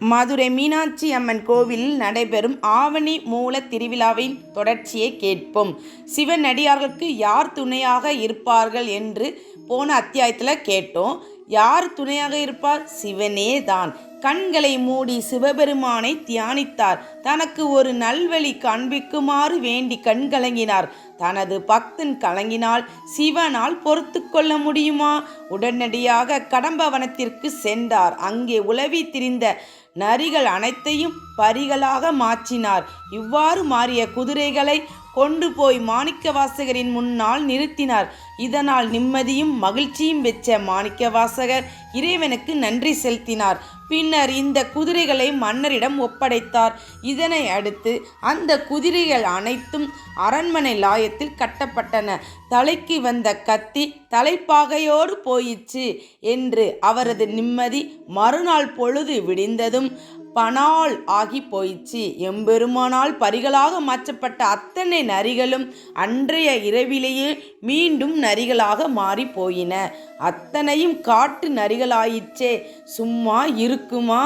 மதுரை மீனாட்சி அம்மன் கோவிலில் நடைபெறும் ஆவணி மூல திருவிழாவின் தொடர்ச்சியை கேட்போம். சிவன் அடியார்களுக்கு யார் துணையாக இருப்பார்கள் என்று போன அத்தியாயத்தில் கேட்டோம். யார் துணையாக இருப்பார்? சிவனே தான். கண்களை மூடி சிவபெருமானை தியானித்தார். தனக்கு ஒரு நல்வழி காண்பிக்குமாறு வேண்டி கண் கலங்கினார். தனது பக்தன் கலங்கினால் சிவனால் பொறுத்து கொள்ள முடியுமா? உடனடியாக கடம்பவனத்திற்கு சென்றார். அங்கே உலவி திரிந்த நரிகள் அனைத்தையும் பரிகளாக மாற்றினார். இவ்வாறு மாறிய குதிரைகளை கொண்டு போய் மாணிக்கவாசகரின் முன்னால் நிறுத்தினார். இதனால் நிம்மதியும் மகிழ்ச்சியும் பெற்ற மாணிக்கவாசகர் இறைவனுக்கு நன்றி செலுத்தினார். பின்னர் இந்த குதிரைகளை மன்னரிடம் ஒப்படைத்தார். இதனை அடுத்து அந்த குதிரைகள் அனைத்தும் அரண்மனை லாயத்தில் கட்டப்பட்டன. தலைக்கு வந்த கத்தி தலைப்பாகையோடு போயிற்று என்று அவரது நிம்மதி மறுநாள் பொழுது விடிந்ததும் பனால் ஆகி போயிடுச்சு எம்பெருமானால் பரிகளாக மாற்றப்பட்ட அத்தனை நரிகளும் அன்றைய இரவிலேயே மீண்டும் நரிகளாக மாறி போயின. அத்தனையும் காட்டு நரிகளாயிற்றே. சும்மா இருக்குமா?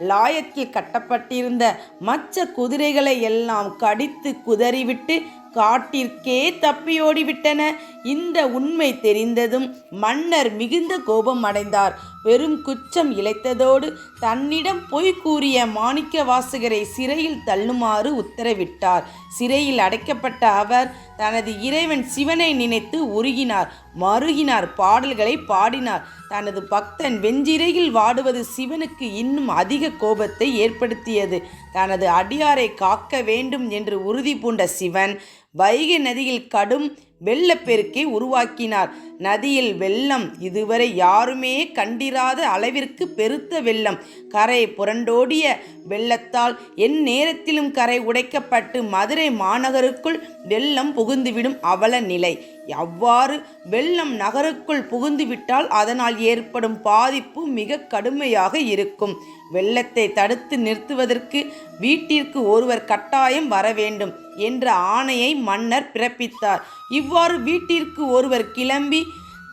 லாயத்தில் கட்டப்பட்டிருந்த மற்ற குதிரைகளை எல்லாம் கடித்து குதறிவிட்டு காட்டிற்கே தப்பியோடிவிட்டன. இந்த உண்மை தெரிந்ததும் மன்னர் மிகுந்த கோபம் அடைந்தார். பெரும் குச்சம் இழைத்ததோடு தன்னிடம் பொய் கூறிய மாணிக்க வாசகரை சிறையில் தள்ளுமாறு உத்தரவிட்டார். சிறையில் அடைக்கப்பட்ட அவர் தனது இறைவன் சிவனை நினைத்து உருகினார். மருகினார் பாடல்களை பாடினார். தனது பக்தன் வெஞ்சிறையில் வாடுவது சிவனுக்கு இன்னும் அதிக கோபத்தை ஏற்படுத்தியது. தனது அடியாரை காக்க வேண்டும் என்று உறுதி பூண்ட சிவன் வைகை நதியில் கடும் வெள்ளப்பெருக்கை உருவாக்கினார். நதியில் வெள்ளம் இதுவரை யாருமே கண்டிராத அளவிற்கு பெருத்த வெள்ளம். கரை புரண்டோடிய வெள்ளத்தால் என் நேரத்திலும் கரை உடைக்கப்பட்டு மதுரை மாநகருக்குள் வெள்ளம் புகுந்துவிடும் அவல நிலை. அவ்வாறு வெள்ளம் நகருக்குள் புகுந்துவிட்டால் அதனால் ஏற்படும் பாதிப்பு மிக கடுமையாக இருக்கும். வெள்ளத்தை தடுத்து நிறுத்துவதற்கு வீட்டிற்கு ஒருவர் கட்டாயம் வர வேண்டும் என்ற ஆணையை மன்னர் பிறப்பித்தார். இவ்வாறு வீட்டிற்கு ஒருவர் கிளம்பி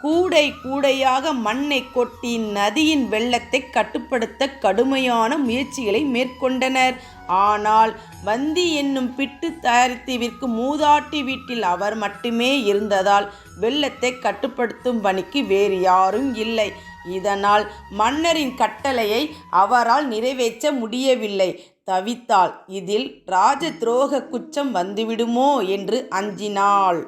கூடை கூடையாக மண்ணை கொட்டி நதியின் வெள்ளத்தை கட்டுப்படுத்த கடுமையான முயற்சிகளை மேற்கொண்டனர். ஆனால் வந்தி என்னும் பிட்டு தயாரித்து விற்கும் மூதாட்டி வீட்டில் அவர் மட்டுமே இருந்ததால் வெள்ளத்தை கட்டுப்படுத்தும் பணிக்கு வேறு யாரும் இல்லை. இதனால் மன்னரின் கட்டளையை அவரால் நிறைவேற்ற முடியவில்லை. தவித்தாள் இதில் ராஜ துரோக குற்றம் வந்துவிடுமோ என்று அஞ்சினாள்.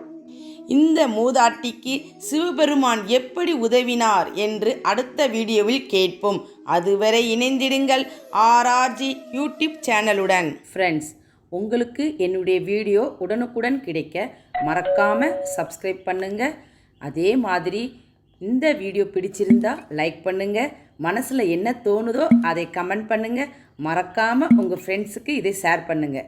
இந்த மூதாட்டிக்கு சிவபெருமான் எப்படி உதவினார் என்று அடுத்த வீடியோவில் கேட்போம். அதுவரை இணைந்திடுங்கள் ஆர்ஆர்ஜி யூடியூப் சேனலுடன். ஃப்ரெண்ட்ஸ் உங்களுக்கு என்னுடைய வீடியோ உடனுக்குடன் கிடைக்க மறக்காமல் சப்ஸ்கிரைப் பண்ணுங்கள் அதே மாதிரி இந்த வீடியோ பிடிச்சிருந்தா லைக் பண்ணுங்கள் மனசில் என்ன தோணுதோ அதை கமெண்ட் பண்ணுங்கள் மறக்காமல் உங்கள் ஃப்ரெண்ட்ஸுக்கு இதை ஷேர் பண்ணுங்கள்